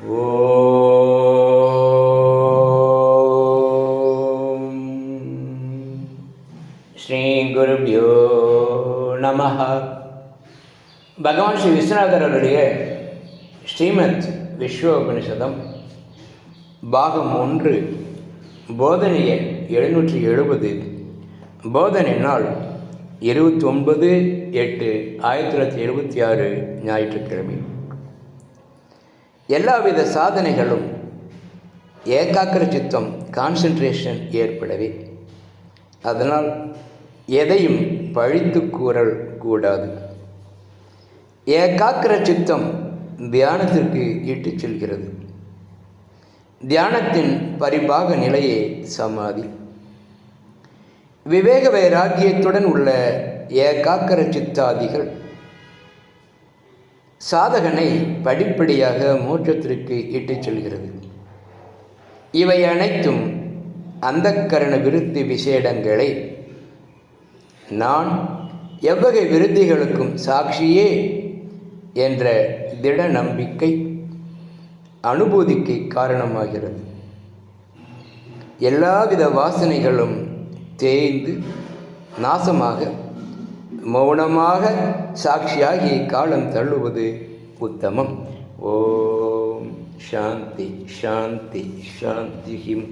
ஓம் ஸ்ரீ குருபியோ நம பகவான் ஸ்ரீ விஸ்வநாதர் அவருடைய ஸ்ரீமத் விஸ்வோபனிஷதம் பாகம் ஒன்று போதனை எண் எழுநூற்றி எழுபது. போதனை நாள் இருபத்தி ஒன்பது எட்டு ஆயிரத்தி தொள்ளாயிரத்தி எழுபத்தி ஆறு ஞாயிற்றுக்கிழமை. எல்லாவித சாதனைகளும் ஏகாக்கிர சித்தம் கான்சன்ட்ரேஷன் ஏற்படவே. அதனால் எதையும் பழித்து கூறல் கூடாது. ஏகாக்கிர சித்தம் தியானத்திற்கு இட்டுச் செல்கிறது. தியானத்தின் பரிபாக நிலையே சமாதி. விவேக வைராக்கியத்துடன் உள்ள ஏகாக்கிர சித்தாதிகள் சாதகனை படிப்படியாக மோட்சத்திற்கு இட்டுச் செல்கிறது. இவை அனைத்தும் அந்தக்கரண விருத்தி விசேடங்களை நான் எவ்வகை விருத்திகளுக்கும் சாட்சியே என்ற திட நம்பிக்கை அனுபூதிக்கு காரணமாகிறது. எல்லாவித வாசனைகளும் தேய்ந்து நாசமாக மௌனமாக சாட்சியாகி காலம் தள்ளுவது உத்தமம். ஓம். சாந்தி சாந்தி சாந்தி